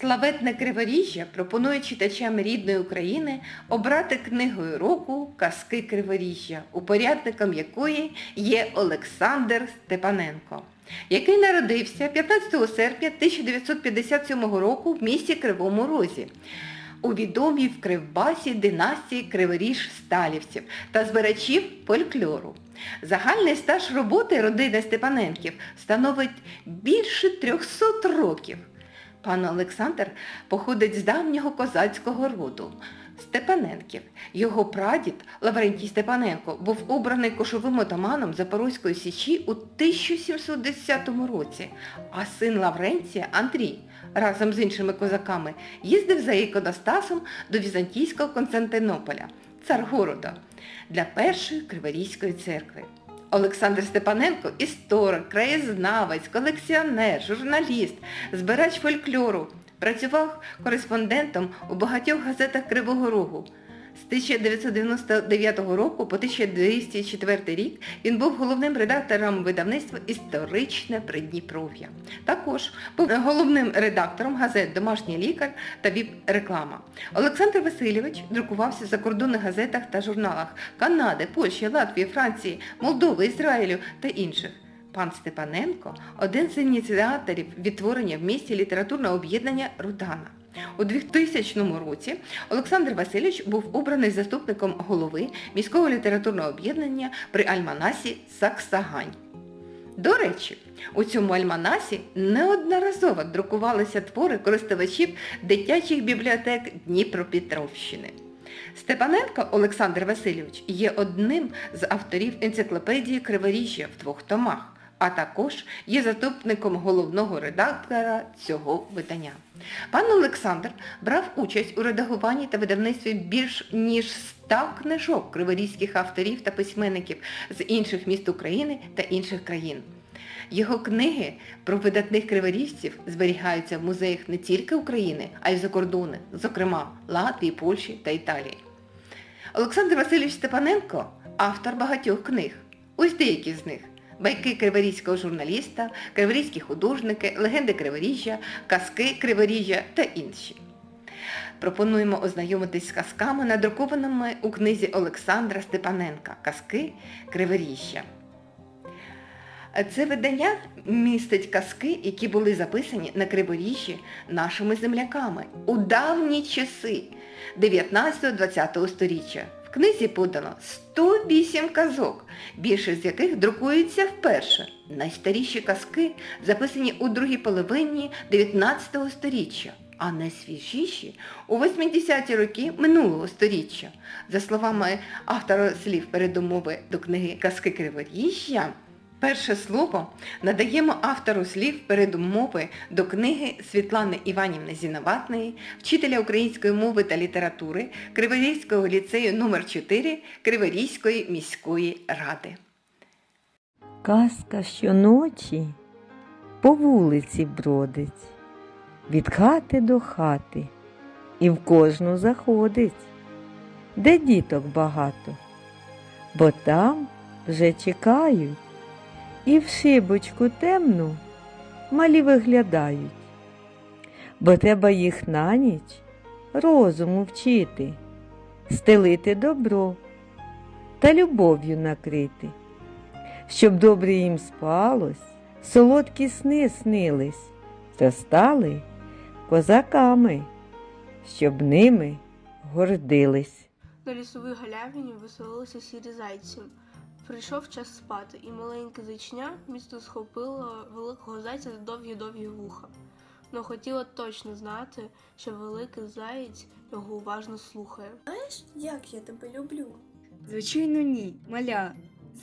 Славетне Криворіжжя пропонує читачам рідної України обрати книгою року Казки Криворіжжя, упорядником якої є Олександр Степаненко, який народився 15 серпня 1957 року в місті Кривому Розі у відомій в Кривбасі династії Криворіж Сталівців та збирачів фольклору. Загальний стаж роботи родини Степаненків становить більше 300 років. Пан Олександр походить з давнього козацького роду Степаненків. Його прадід Лаврентій Степаненко був обраний кошовим отаманом Запорозької січі у 1710 році, а син Лавренція Андрій разом з іншими козаками їздив за іконостасом до Візантійського Константинополя, царгорода, для першої Криворізької церкви. Олександр Степаненко історик, краєзнавець, колекціонер, журналіст, збирач фольклору. Працював кореспондентом у багатьох газетах Кривого Рогу. З 1999 року по 1204 рік він був головним редактором видавництва Історичне Придніпров'я. Також був головним редактором газет Домашній лікар та ВІП-реклама. Олександр Васильович друкувався в закордонних газетах та журналах Канади, Польщі, Латвії, Франції, Молдови, Ізраїлю та інших. Пан Степаненко – один з ініціаторів відтворення в місті літературного об'єднання Рудана. У 2000 році Олександр Васильович був обраний заступником голови міського літературного об'єднання при Альманасі Саксагань. До речі, у цьому альманасі неодноразово друкувалися твори користувачів дитячих бібліотек Дніпропетровщини. Степаненко Олександр Васильович є одним з авторів енциклопедії Криворіжжя в двох томах, а також є заступником головного редактора цього видання. Пан Олександр брав участь у редагуванні та видавництві більш ніж 100 книжок криворізьких авторів та письменників з інших міст України та інших країн. Його книги про видатних криворіжців зберігаються в музеях не тільки України, а й за кордони, зокрема Латвії, Польщі та Італії. Олександр Васильович Степаненко автор багатьох книг. Ось деякі з них. Байки криворізького журналіста, криворізькі художники, легенди Криворіжжя, казки Криворіжжя та інші. Пропонуємо ознайомитись з казками, надрукованими у книзі Олександра Степаненка Казки Криворіжжя. Це видання містить казки, які були записані на Криворіжжі нашими земляками у давні часи 19-20 століття. Книзі подано 108 казок, більше з яких друкуються вперше. Найстаріші казки записані у другій половині 19 століття, а найсвіжіші у 80-ті роки минулого століття. За словами автора слів передумови до книги Казки Криворіжжя, Перше слово надаємо автору слів передумови до книги Світлани Іванівни Зіноватної, вчителя української мови та літератури Криворізького ліцею номер 4 Криворізької міської ради. Казка щоночі по вулиці бродить, від хати до хати, і в кожну заходить, де діток багато, бо там вже чекають, і в шибочку темну малі виглядають, бо треба їх на ніч розуму вчити, стелити добро та любов'ю накрити щоб добре їм спалось, солодкі сни снились, та стали козаками, щоб ними гордились. На лісовій галявині веселилися сірі зайці. Прийшов час спати, і маленьке зайчня місто схопило великого зайця за довгі-довгі вуха. Но хотіло точно знати, що великий заєць його уважно слухає. Знаєш, як я тебе люблю? Звичайно, ні, маля.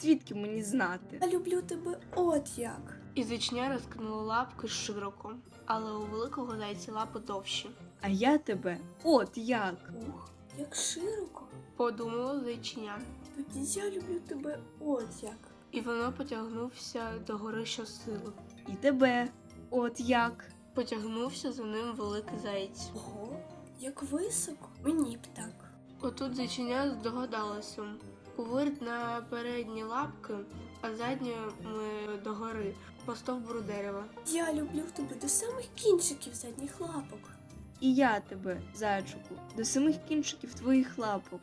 Звідки мені знати? Я люблю тебе от як. І зайчня розкинуло лапки широко, але у великого зайця лапи довші. А я тебе от як. Ух, як широко. Подумало зайчиня, Тоді я люблю тебе от як. і воно потягнувся до гори щосили. І тебе от як. Потягнувся за ним великий заєць. Ого, як високо. Мені б так. Отут зайчиня здогадалося. Увирт на передні лапки, а задніми догори по стовбуру дерева. Я люблю тебе до самих кінчиків задніх лапок. І я тебе, зайчику, до самих кінчиків твоїх лапок.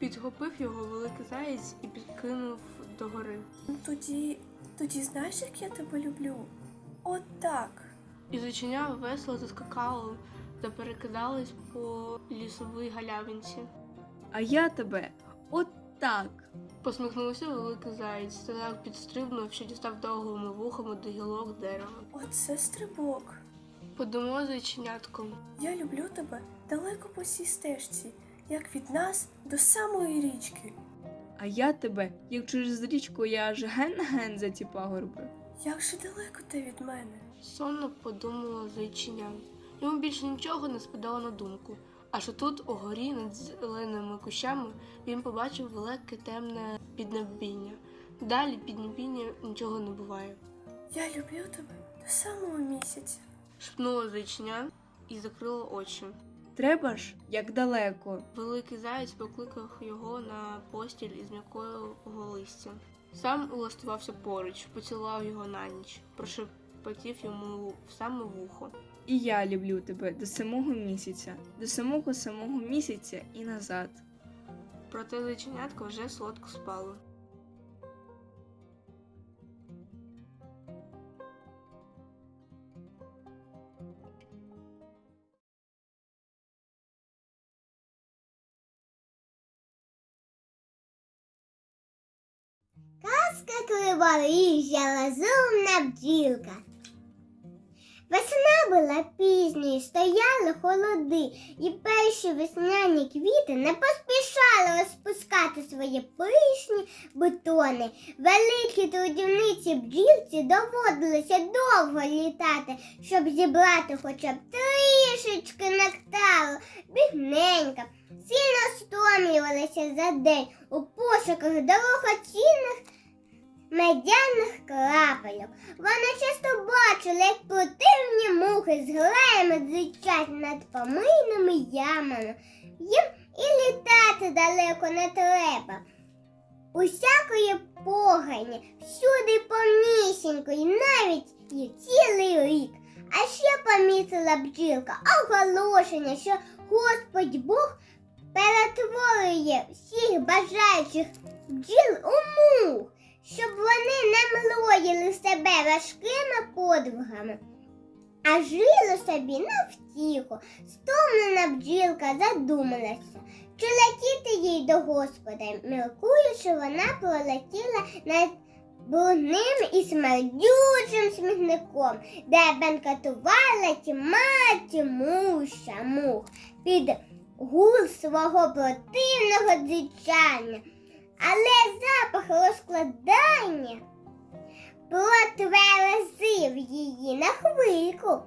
Підхопив його великий заєць і підкинув догори. Ну, Тоді, тоді знаєш, як я тебе люблю? От так. І зайчиня весело заскакало та перекидались по лісовій галявинці. А я тебе от так. Посміхнувся великий заєць та так підстрибнув, що дістав довгими вухами до гілок дерева. Оце стрибок. Подумав зайченятко. Я люблю тебе далеко по цій стежці, як від нас до самої річки. А я тебе, як через річку я аж ген-ген за ті пагорби. Як же далеко ти від мене? Сонно подумала зайчиня. Йому більше нічого не спадало на думку. Аж отут, угорі, над зеленими кущами, він побачив велике темне піднебіння. Далі піднебіння нічого не буває. Я люблю тебе до самого місяця. Шпнула зайчиня і закрила очі. Треба ж, як далеко. Великий заєць покликав його на постіль із м'якою листя. Сам улаштувався поруч, поцілував його на ніч, прошепотів йому в саме вухо. І я люблю тебе до самого місяця, до самого самого місяця і назад. Проте зайченятко вже солодко спало. Криворіжжя, розумна бджілка. Весна була пізньою, стояли холоди, і перші весняні квіти не поспішали розпускати свої пишні бутони. Великі трудівниці бджілці доводилося довго літати, щоб зібрати хоча б трішечки нектару, бігненько. Сильно стомлювалися за день у пошуках дорогоцінних медяних крапельок. Вони часто бачили, як противні мухи з граями дзичать над помийними ямами. Їм і літати далеко не треба. Усякої погані, всюди помісінько, і навіть і цілий рік. А ще помітила бджілка оголошення, що Господь Бог перетворює всіх бажаючих бджіл у мух, щоб вони не млоїли себе важкими подвигами, а жили собі на втіху. Стомлена бджілка задумалася, чи летіти їй до Господа, міркуючи, вона пролетіла над брудним і смердючим смітником, де бенкетувала тьма тьмуща мух під гул свого противного дзичання. Але запах розкладання протверезив її на хвильку.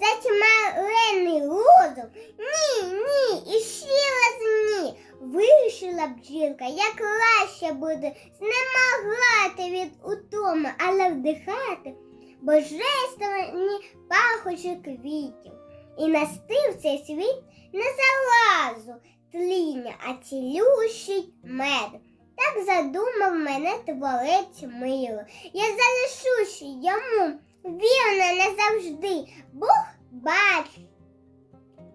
Затьмарений розум. Ні, ні, і ще раз ні. Вирішила бджілка, як краще буде знемагати від утоми, але вдихати божественні пахощі квітів. І настив цей світ не залазу тління, а цілющий мед. Так задумав мене творець мило. Я залишусь йому вірно назавжди. Бог бачить.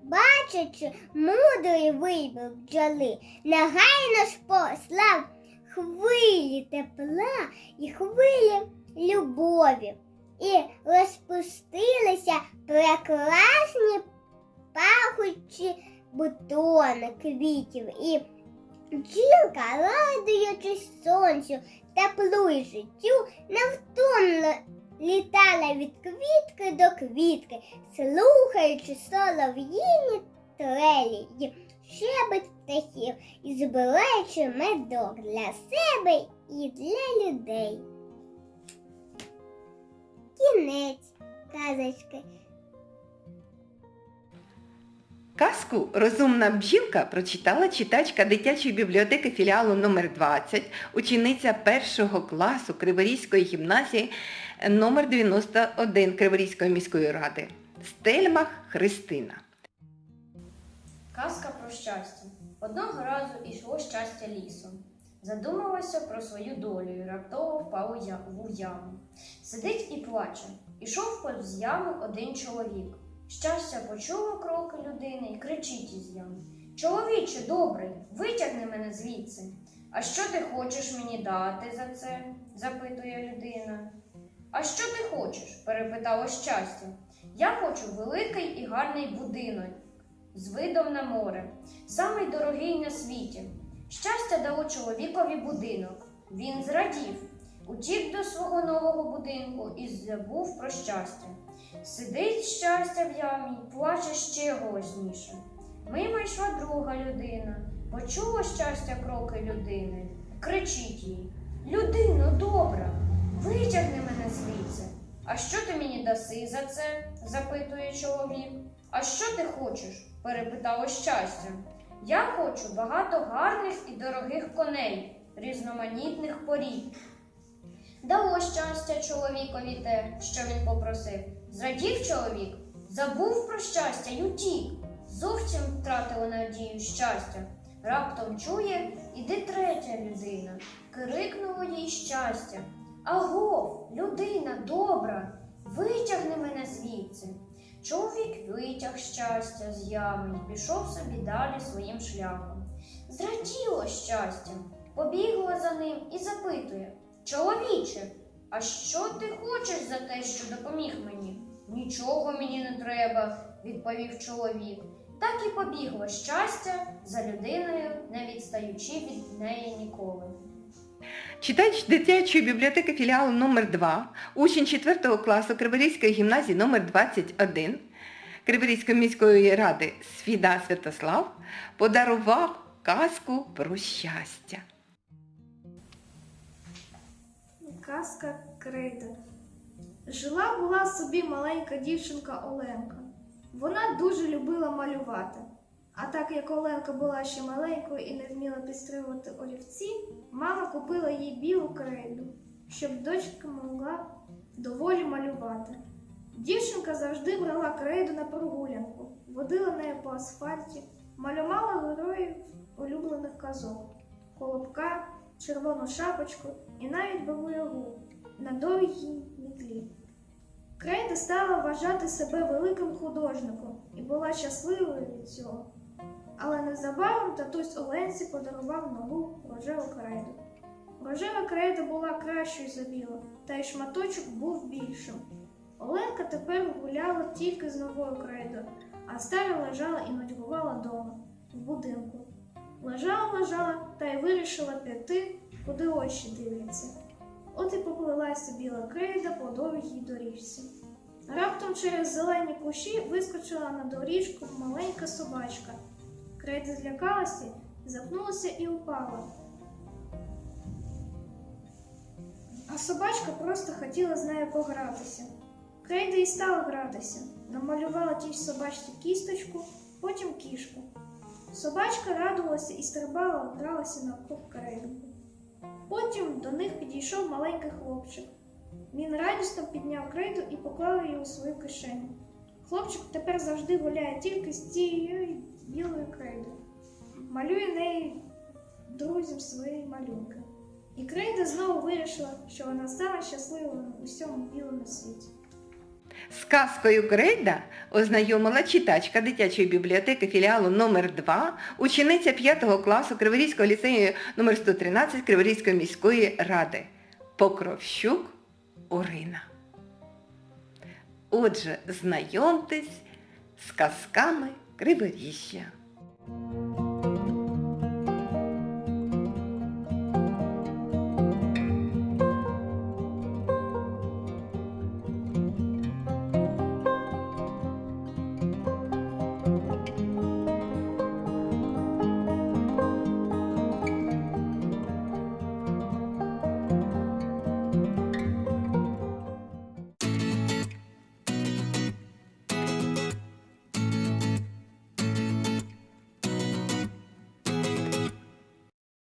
Бачачи мудрий вибір бджоли, негайно ж послав хвилі тепла і хвилі любові. І розпустилися прекрасні пахучі бутони квітів. І Бджілка, радуючись сонцю, теплу й життю, невтомно літала від квітки до квітки, слухаючи солов'їні трелі й шебет птахів і збираючи медок для себе і для людей. Кінець казочки. Казку Розумна бджілка прочитала читачка дитячої бібліотеки філіалу номер 20 учениця першого класу Криворізької гімназії номер 91 Криворізької міської ради Стельмах Христина. Казка про щастя. Одного разу йшло щастя лісом. Задумалося про свою долю і раптово впав в яму. Сидить і плаче. Ішов повз яму один чоловік. Щастя почуло кроки людини і кричить із ями. Чоловіче добрий, витягни мене звідси. А що ти хочеш мені дати за це? запитує людина. А що ти хочеш? перепитало щастя. Я хочу великий і гарний будинок з видом на море, самий дорогий на світі. Щастя дало чоловікові будинок. Він зрадів, утік до свого нового будинку і забув про щастя. Сидить щастя в ямі, плаче ще голосніше. Мимо йшла друга людина, почула щастя кроки людини, кричить їй: Людино добра, витягни мене звідси. А що ти мені даси за це? запитує чоловік. А що ти хочеш? перепитало щастя. Я хочу багато гарних і дорогих коней, різноманітних порід. Дало щастя чоловікові те, що він попросив. Зрадів чоловік, забув про щастя й утік. Зовсім втратила надію щастя. Раптом чує, іде третя людина. Крикнуло їй щастя. Агов, людина добра, витягни мене звідси. Чоловік витяг щастя з ями і пішов собі далі своїм шляхом. Зраділо щастя, побігла за ним і запитує Чоловіче, а що ти хочеш за те, що допоміг мені? Нічого мені не треба, відповів чоловік. Так і побігло щастя за людиною, не відстаючи від неї ніколи. Читач дитячої бібліотеки філіалу номер 2 учень 4 класу Криворізької гімназії номер 21 Криворізької міської ради Свіда Святослав подарував казку про щастя. Казка Крейда. Жила була собі маленька дівчинка Оленка. Вона дуже любила малювати. А так як Оленка була ще маленькою і не вміла підстрибувати олівці, мама купила їй білу крейду, щоб дочка могла доволі малювати. Дівчинка завжди брала крейду на прогулянку, водила нею по асфальті, малювала героїв улюблених казок, колобка, червону шапочку і навіть бабу Ягу на довгій мітлі. Крейда стала вважати себе великим художником і була щасливою від цього. Але незабаром татусь Оленці подарував нову рожеву крейду. Рожева крейда була кращою за білу, та й шматочок був більшим. Оленка тепер гуляла тільки з новою крейдою, а стара лежала і нудьгувала дома, в будинку. Лежала, лежала та й вирішила піти, куди очі дивляться. От і поплилася біла крейда по довгій доріжці. Раптом через зелені кущі вискочила на доріжку маленька собачка. Крейда злякалася, запнулася і упала. А собачка просто хотіла з нею погратися. Крейда і стала гратися, намалювала тій собачці кісточку, потім кішку. Собачка радувалася і стрибала, гралася навкруг крейди. Потім до них підійшов маленький хлопчик. Він радісно підняв крейду і поклав її у свою кишеню. Хлопчик тепер завжди гуляє тільки з цією білою крейдою. Малює неї друзям свої малюнки. І крейда знову вирішила, що вона стала щасливою у всьому білому світі. З казкою Крейда ознайомила читачка дитячої бібліотеки філіалу номер 2 учениця 5 класу Криворізького ліцею номер 113 Криворізької міської ради Покровщук Орина. Отже, знайомтесь з казками Криворіжжя.